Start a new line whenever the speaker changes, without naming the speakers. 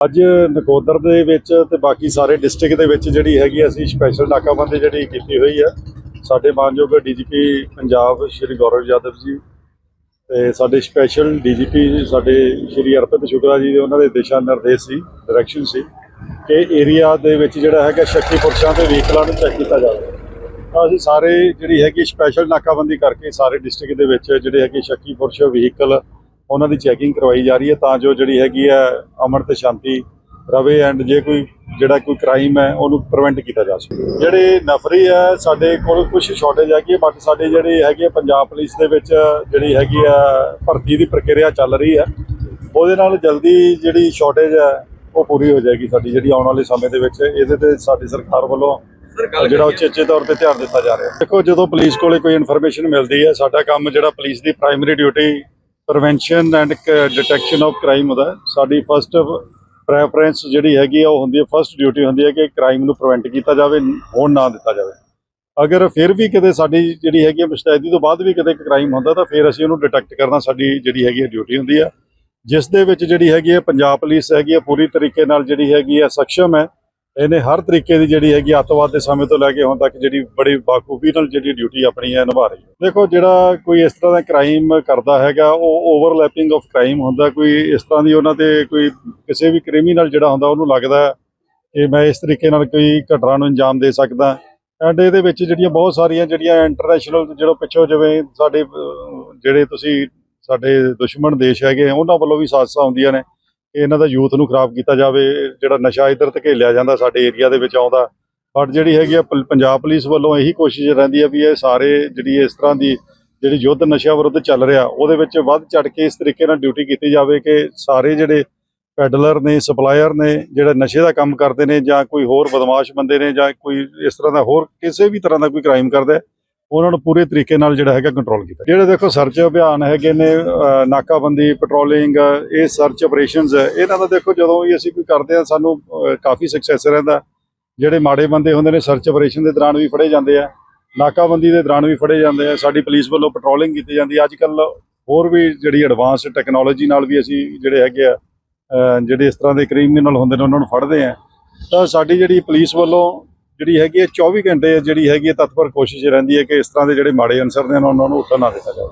ਅੱਜ ਨਕੋਦਰ ਦੇ ਵਿੱਚ ਤੇ ਬਾਕੀ ਸਾਰੇ ਡਿਸਟ੍ਰਿਕਟ ਦੇ ਵਿੱਚ ਜਿਹੜੀ ਹੈਗੀ ਅਸੀਂ ਸਪੈਸ਼ਲ ਨਾਕਾਬੰਦੀ ਜਿਹੜੀ ਕੀਤੀ ਹੋਈ ਹੈ ਸਾਡੇ ਮਾਨਯੋਗ ਡੀਜੀਪੀ ਪੰਜਾਬ ਸ਼੍ਰੀ ਗੌਰਵ ਯਾਦਵ ਜੀ ਤੇ ਸਾਡੇ ਸਪੈਸ਼ਲ ਡੀਜੀਪੀ ਸਾਡੇ ਸ਼੍ਰੀ ਅਰਪਿਤ ਸ਼ੁਕਲਾ ਜੀ ਦੇ ਉਹਨਾਂ ਦੇ ਦਿਸ਼ਾ ਨਿਰਦੇਸ਼ ਸੀ ਡਾਇਰੈਕਸ਼ਨ ਸੀ ਕਿ ਏਰੀਆ ਦੇ ਵਿੱਚ ਜਿਹੜਾ ਹੈਗਾ ਸ਼ੱਕੀ ਪੁਰਸ਼ਾਂ ਦੇ ਵਹੀਕਲਾਂ ਨੂੰ ਚੈੱਕ ਕੀਤਾ ਜਾਵੇ। ਤਾਂ ਅਸੀਂ ਸਾਰੇ ਜਿਹੜੀ ਹੈਗੀ ਸਪੈਸ਼ਲ ਨਾਕਾਬੰਦੀ ਕਰਕੇ ਸਾਰੇ ਡਿਸਟ੍ਰਿਕਟ ਦੇ ਵਿੱਚ ਜਿਹੜੇ ਹੈਗੇ ਸ਼ੱਕੀ ਪੁਰਸ਼, ਵਹੀਕਲ ਉਹਨਾਂ ਦੀ ਚੈਕਿੰਗ ਕਰਵਾਈ ਜਾ ਰਹੀ ਹੈ ਤਾਂ ਜੋ ਜਿਹੜੀ ਹੈਗੀ ਹੈ ਅਮਨ ਤੇ ਸ਼ਾਂਤੀ ਰਵੇ ਐਂਡ ਜੇ ਕੋਈ ਜਿਹੜਾ ਕੋਈ ਕ੍ਰਾਈਮ ਹੈ ਉਹਨੂੰ ਪ੍ਰੀਵੈਂਟ ਕੀਤਾ ਜਾ ਸਕੇ। ਜਿਹੜੇ ਨਫਰੀ ਹੈ ਸਾਡੇ ਕੋਲ ਕੁਝ ਸ਼ਾਰਟੇਜ ਹੈਗੀ ਹੈ ਬਟ ਸਾਡੇ ਜਿਹੜੇ ਹੈਗੇ ਪੰਜਾਬ ਪੁਲਿਸ ਦੇ ਵਿੱਚ ਜਿਹੜੀ ਹੈਗੀ ਆ ਭਰਤੀ ਦੀ ਪ੍ਰਕਿਰਿਆ ਚੱਲ ਰਹੀ ਹੈ ਉਹਦੇ ਨਾਲ ਜਲਦੀ ਜਿਹੜੀ ਸ਼ਾਰਟੇਜ ਹੈ ਉਹ ਪੂਰੀ ਹੋ ਜਾਏਗੀ ਸਾਡੀ ਜਿਹੜੀ ਆਉਣ ਵਾਲੇ ਸਮੇਂ ਦੇ ਵਿੱਚ। ਇਹਦੇ ਤੇ ਸਾਡੀ ਸਰਕਾਰ ਵੱਲੋਂ ਜਿਹੜਾ ਉਚੇਚੇ ਤੌਰ ਤੇ ਧਿਆਨ ਦਿੱਤਾ ਜਾ ਰਿਹਾ। ਦੇਖੋ ਜਦੋਂ ਪੁਲਿਸ ਕੋਲੇ ਕੋਈ ਇਨਫੋਰਮੇਸ਼ਨ ਮਿਲਦੀ ਹੈ ਸਾਡਾ ਕੰਮ ਜਿਹੜਾ police the primary duty prevention and detection of crime ਹੁੰਦਾ ਸਾਡੀ ਫਸਟ ਪ੍ਰੈਫਰੈਂਸ ਜਿਹੜੀ ਹੈਗੀ ਆ, ਉਹ ਹੁੰਦੀ ਹੈ ਫਸਟ ਡਿਊਟੀ ਹੁੰਦੀ ਹੈ ਕਿ ਕ੍ਰਾਈਮ ਨੂੰ ਪ੍ਰੀਵੈਂਟ ਕੀਤਾ ਜਾਵੇ, ਹੋਣ ਨਾ ਦਿੱਤਾ ਜਾਵੇ। ਅਗਰ ਫਿਰ ਵੀ ਕਿਤੇ ਸਾਡੀ ਜਿਹੜੀ ਹੈਗੀ ਹੈ ਮੁਸਤੈਦੀ ਤੋਂ ਬਾਅਦ ਵੀ ਕਿਤੇ ਕ੍ਰਾਈਮ ਹੁੰਦਾ, ਤਾਂ ਫਿਰ ਅਸੀਂ ਉਹਨੂੰ ਡਿਟੈਕਟ ਕਰਨਾ ਸਾਡੀ ਜਿਹੜੀ ਹੈਗੀ ਹੈ ਡਿਊਟੀ ਹੁੰਦੀ ਹੈ ਜਿਸ ਦੇ ਵਿੱਚ ਜਿਹੜੀ ਹੈਗੀ ਹੈ ਪੰਜਾਬ ਪੁਲਿਸ ਹੈਗੀ ਹੈ ਪੂਰੀ ਤਰੀਕੇ ਨਾਲ ਜਿਹੜੀ ਹੈਗੀ ਹੈ ਸક્ષਮ ਹੈ। ਇਹਨੇ ਹਰ ਤਰੀਕੇ ਦੀ ਜਿਹੜੀ ਹੈਗੀ ਅੱਤਵਾਦ ਦੇ ਸਮੇਂ ਤੋਂ ਲੈ ਕੇ ਹੁਣ ਤੱਕ ਜਿਹੜੀ ਬੜੀ ਬਾਖੂਬੀ ਨਾਲ ਜਿਹੜੀ ਡਿਊਟੀ ਆਪਣੀ ਹੈ, ਨਿਭਾ ਰਹੀ ਹੈ। ਦੇਖੋ, ਜਿਹੜਾ ਕੋਈ ਇਸ ਤਰ੍ਹਾਂ ਦਾ ਕ੍ਰਾਈਮ ਕਰਦਾ ਹੈਗਾ, ਉਹ ਓਵਰਲੈਪਿੰਗ ਆਫ ਕ੍ਰਾਈਮ ਹੁੰਦਾ, ਕੋਈ ਇਸ ਤਰ੍ਹਾਂ ਦੀ ਉਹਨਾਂ ਤੇ ਕੋਈ ਕਿਸੇ ਵੀ ਕ੍ਰਿਮੀਨਲ ਜਿਹੜਾ ਹੁੰਦਾ, ਉਹਨੂੰ ਲੱਗਦਾ ਕਿ ਮੈਂ ਇਸ ਤਰੀਕੇ ਨਾਲ ਕੋਈ ਘਟਨਾ ਨੂੰ ਅੰਜਾਮ ਦੇ ਸਕਦਾ। ਐਂਡ ਇਹਦੇ ਵਿੱਚ ਜਿਹੜੀਆਂ ਬਹੁਤ ਸਾਰੀਆਂ ਜਿਹੜੀਆਂ ਇੰਟਰਨੈਸ਼ਨਲ ਜਿਹੜਾ ਪਿੱਛੋਂ ਜਿਵੇਂ ਸਾਡੇ ਜਿਹੜੇ ਤੁਸੀਂ ਸਾਡੇ ਦੁਸ਼ਮਣ ਦੇਸ਼ ਹੈਗੇ, ਉਹਨਾਂ ਵੱਲੋਂ ਵੀ ਸਾਜਸਾਂ ਹੁੰਦੀਆਂ ਨੇ। ਇਹਨਾਂ ਦਾ ਯੂਥ ਨੂੰ ਖਰਾਬ ਕੀਤਾ ਜਾਵੇ, ਜਿਹੜਾ ਨਸ਼ਾ ਇੱਧਰ ਧਕੇਲਿਆ ਜਾਂਦਾ ਸਾਡੇ ਏਰੀਆ ਦੇ ਵਿੱਚ ਆਉਂਦਾ। ਬਟ ਜਿਹੜੀ ਹੈਗੀ ਆ ਪੰ- ਪੰਜਾਬ ਪੁਲਿਸ ਵੱਲੋਂ ਇਹੀ ਕੋਸ਼ਿਸ਼ ਰਹਿੰਦੀ ਹੈ ਵੀ ਇਹ ਸਾਰੇ ਜਿਹੜੀ ਇਸ ਤਰ੍ਹਾਂ ਦੀ ਜਿਹੜੀ ਯੁੱਧ ਨਸ਼ਾ ਵਿਰੁੱਧ ਚੱਲ ਰਿਹਾ, ਉਹਦੇ ਵਿੱਚ ਵੱਧ ਚੜ ਕੇ ਇਸ ਤਰੀਕੇ ਨਾਲ ਡਿਊਟੀ ਕੀਤੀ ਜਾਵੇ ਕਿ ਸਾਰੇ ਜਿਹੜੇ ਪੈਡਲਰ ਨੇ, ਸਪਲਾਇਰ ਨੇ, ਜਿਹੜੇ ਨਸ਼ੇ ਦਾ ਕੰਮ ਕਰਦੇ ਨੇ ਜਾਂ ਕੋਈ ਹੋਰ ਬਦਮਾਸ਼ ਬੰਦੇ ਨੇ ਜਾਂ ਕੋਈ ਇਸ ਤਰ੍ਹਾਂ ਦਾ ਹੋਰ ਕਿਸੇ ਵੀ ਤਰ੍ਹਾਂ ਦਾ ਕੋਈ ਕ੍ਰਾਈਮ ਕਰਦਾ ਉਹਨਾਂ ਨੂੰ ਪੂਰੇ ਤਰੀਕੇ ਨਾਲ ਜਿਹੜਾ ਹੈਗਾ ਕੰਟਰੋਲ ਕੀਤਾ। ਜਿਹੜੇ ਦੇਖੋ ਸਰਚ ਅਭਿਆਨ ਹੈਗੇ ਨੇ ਨਾਕਾਬੰਦੀ ਪੈਟਰੋਲਿੰਗ ਇਹ ਸਰਚ ਆਪਰੇਸ਼ਨਸ ਇਹਨਾਂ ਦਾ ਦੇਖੋ ਜਦੋਂ ਵੀ ਅਸੀਂ ਕੋਈ ਕਰਦੇ ਆ ਸਾਨੂੰ ਕਾਫੀ ਸਕਸੈਸ ਰਹਿੰਦਾ। ਜਿਹੜੇ ਮਾੜੇ ਬੰਦੇ ਹੁੰਦੇ ਨੇ ਸਰਚ ਆਪਰੇਸ਼ਨ ਦੇ ਦੌਰਾਨ ਵੀ ਫੜੇ ਜਾਂਦੇ ਆ, ਨਾਕਾਬੰਦੀ ਦੇ ਦੌਰਾਨ ਵੀ ਫੜੇ ਜਾਂਦੇ ਆ। ਸਾਡੀ ਪੁਲਿਸ ਵੱਲੋਂ ਪੈਟਰੋਲਿੰਗ ਕੀਤੀ ਜਾਂਦੀ ਹੈ ਅੱਜ ਕੱਲ ਹੋਰ ਵੀ ਜਿਹੜੀ ਐਡਵਾਂਸ ਟੈਕਨੋਲੋਜੀ ਨਾਲ ਵੀ ਅਸੀਂ ਜਿਹੜੇ ਹੈਗੇ ਆ ਜਿਹੜੇ ਇਸ ਤਰ੍ਹਾਂ ਦੇ ਕ੍ਰਿਮੀਨਲ ਹੁੰਦੇ ਨੇ, ਉਹਨਾਂ ਨੂੰ ਫੜਦੇ ਆ। ਤਾਂ ਸਾਡੀ ਜਿਹੜੀ ਪੁਲਿਸ ਵੱਲੋਂ ਜਿਹੜੀ ਹੈਗੀ ਹੈ 24 ਘੰਟੇ ਜਿਹੜੀ ਹੈਗੀ ਹੈ, ਤਤਪਰ ਕੋਸ਼ਿਸ਼ ਰਹਿੰਦੀ ਹੈ ਕਿ ਇਸ ਤਰ੍ਹਾਂ ਦੇ ਜਿਹੜੇ ਮਾੜੇ ਅਨਸਰ ਨੇ, ਉਹਨਾਂ ਨੂੰ ਉੱਠਣ ਨਾ ਦਿੱਤਾ ਜਾਵੇ।